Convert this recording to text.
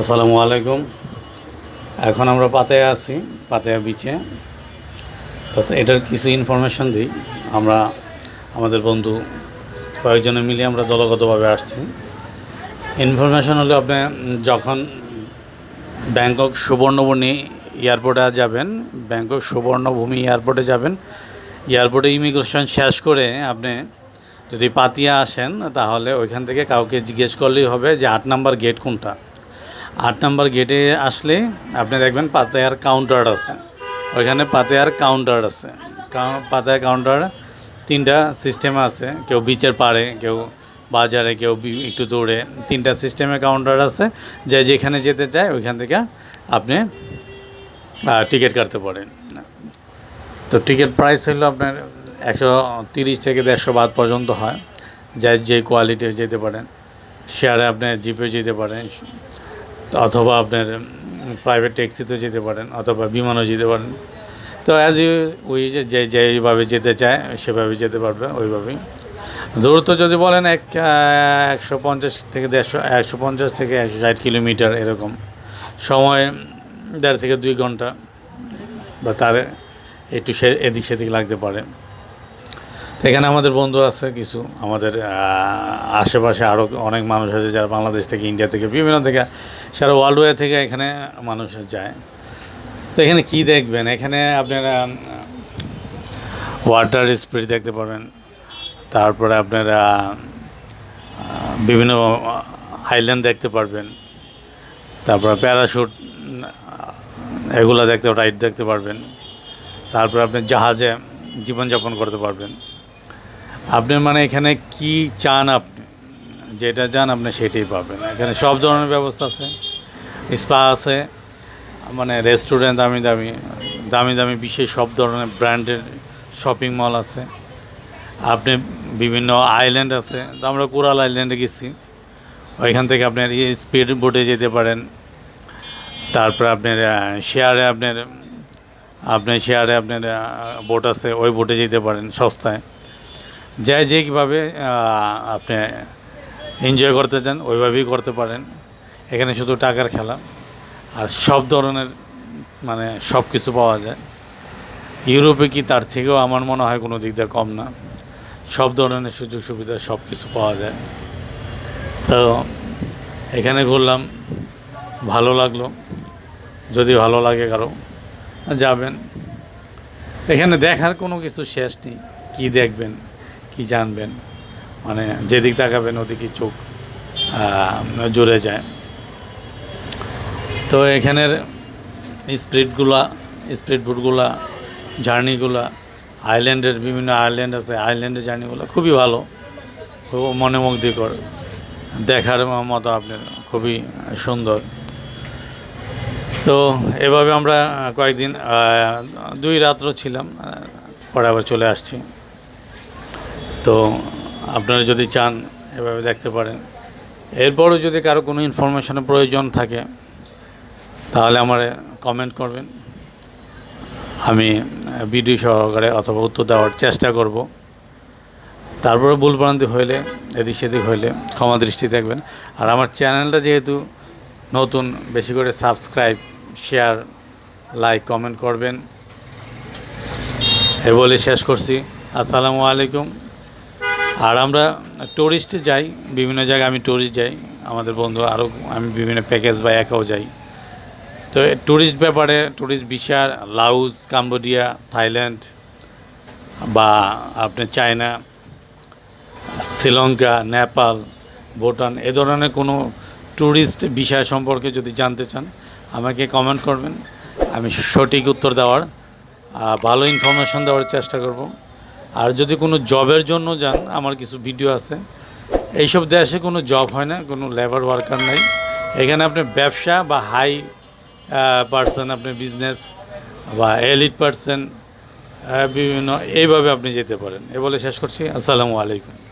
আসসালামু আলাইকুম। এখন আমরা পাতায় আছি, পাতায়া বিচে। তো এটার কিছু ইনফরমেশন দিই। আমরা, আমাদের বন্ধু কয়েকজনে মিলে আমরা দলগতভাবে আসছি। ইনফরমেশন হলো আপনি যখন ব্যাংকক সুবর্ণবনী এয়ারপোর্টে যাবেন, ব্যাংকক সুবর্ণভূমি এয়ারপোর্টে যাবেন, এয়ারপোর্টে ইমিগ্রেশন শেষ করে আপনি যদি পাতিয়া আসেন, তাহলে ওইখান থেকে কাউকে জিজ্ঞেস করলেই হবে যে আট নাম্বার গেট কোনটা। আট নাম্বার গেটে আসলে আপনি দেখবেন পাতায়ার কাউন্টার আছে। ওইখানে পাতায়ার কাউন্টার আছে। কাউ- পাতায়া কাউন্টার তিনটা সিস্টেম আছে। কেউ বিচের পাড়ে, কেউ বাজারে, কেউ একটু দূরে তিনটা সিস্টেমে কাউন্টার আছে। যে যেখানে যেতে চায়, ওইখান থেকে আপনি টিকিট কাটতে পারেন। তো টিকিট প্রাইস হলো আপনার একশো তিরিশ থেকে দেড়শো বাদ পর্যন্ত হয়। যাই যে কোয়ালিটি যেতে পারেন। শেয়ারে আপনি জিপে যেতে পারেন। অথবা আপনার প্রাইভেট ট্যাক্সিতে যেতে পারেন, অথবা বিমানও যেতে পারেন। তো অ্যাজ ইউ ওই যে যে যেইভাবে যেতে চায়, সেভাবে যেতে পারবে, ওইভাবেই। দূরত্ব যদি বলেন, এক একশো পঞ্চাশ থেকে দেড়শো, একশো পঞ্চাশ থেকে একশো ষাট কিলোমিটার এরকম। সময় দেড় থেকে দুই ঘণ্টা, বা তার একটু সে, এদিক সেদিক লাগতে পারে। তো এখানে আমাদের বন্ধু আছে কিছু, আমাদের আশেপাশে আরও অনেক মানুষ আছে যারা বাংলাদেশ থেকে ইন্ডিয়া থেকে, বিভিন্ন থেকে, সারা ওয়ার্ল্ড ওয়ে থেকে এখানে মানুষ যায়। তো এখানে কি দেখবেন? এখানে আপনারা ওয়াটার স্পিড দেখতে পাবেন। তারপরে আপনারা বিভিন্ন আইল্যান্ড দেখতে পারবেন। তারপরে প্যারাশুট এগুলো দেখতে রাইড দেখতে পারবেন। তারপরে আপনি জাহাজে জীবনযাপন করতে পারবেন। আপনি মানে এখানে কি চান আপনি? যেটা চান আপনি সেটাই পাবেন। এখানে সব ধরনের ব্যবস্থা আছে। স্পা আছে মানে রেস্টুরেন্ট দামি দামি দামি দামি বিশেষ সব ধরনের ব্র্যান্ডের শপিং মল আছে। আপনি বিভিন্ন আইল্যান্ড আছে, তো আমরা কোরাল আইল্যান্ডে গেছি। ওইখান থেকে আপনার স্পিড বোটে যেতে পারেন। তারপরে আপনার শেয়ারে আপনার আপনার শেয়ারে আপনার বোট আছে, ওই বোটে যেতে পারেন সস্তায়। যাই যে কীভাবে আপনি এনজয় করতে চান ওইভাবেই করতে পারেন এখানে শুধু টাকার খেলা আর সব ধরনের মানে সব কিছু পাওয়া যায় ইউরোপে কি তার থেকেও আমার মনে হয় কোনো দিক দিয়ে কম না সব ধরনের সুযোগ সুবিধা সব কিছু পাওয়া যায় তো এখানে ঘুরলাম ভালো লাগল যদি ভালো লাগে কারও যাবেন এখানে দেখার কোনো কিছু শেষ নেই কী দেখবেন কি জানবেন? মানে যেদিক তাকাবেন ওদিকে চোখ জুড়ে যায়। তো এখানের স্পিডগুলা স্পিড বুটগুলা, জার্নিগুলা, আইল্যান্ডের বিভিন্ন আইল্যান্ড আছে, আইল্যান্ডের জার্নিগুলো খুবই ভালো, খুব মনোমুগ্ধকর। দেখার মতো আপনার খুবই সুন্দর। তো এভাবে আমরা কয়েকদিন দুই রাত্র ছিলাম পরে আবার চলে আসছি। তো আপনারা যদি চান এভাবে দেখতে পারেন। এরপরও যদি কারও কোনো ইনফরমেশনের প্রয়োজন থাকে, তাহলে আমার কমেন্ট করবেন। আমি ভিডিও সহকারে অথবা উত্তর দেওয়ার চেষ্টা করব। তারপরে ভুলভ্রান্তি হইলে, এদিক সেদিক হইলে ক্ষমা দৃষ্টি দেখবেন। আর আমার চ্যানেলটা যেহেতু নতুন, বেশি করে সাবস্ক্রাইব শেয়ার লাইক কমেন্ট করবেন। এ বলে শেষ করছি। আসসালামু আলাইকুম। আর আমরা ট্যুরিস্টে যাই, বিভিন্ন জায়গায় আমি ট্যুরিস্ট যাই, আমাদের বন্ধু আরও আমি বিভিন্ন প্যাকেজ বা একাও যাই। তো ট্যুরিস্ট ব্যাপারে ট্যুরিস্ট বিশার লাউস, কাম্বোডিয়া, থাইল্যান্ড বা আপনি চায়না, শ্রীলঙ্কা, নেপাল, ভুটান, এ ধরনের কোনো ট্যুরিস্ট বিষয় সম্পর্কে যদি জানতে চান, আমাকে কমেন্ট করবেন। আমি সঠিক উত্তর দেওয়ার ভালো ইনফরমেশন দেওয়ার চেষ্টা করব। আর যদি কোনো জবের জন্য যান, আমার কিছু ভিডিও আছে। এইসব দেশে কোনো জব হয় না, কোনো লেবার ওয়ার্কার নাই। এখানে আপনি ব্যবসা বা হাই পার্সন আপনি বিজনেস বা এলিট পার্সন বিভিন্ন, এইভাবে আপনি যেতে পারেন। এ বলে শেষ করছি। আসসালামু আলাইকুম।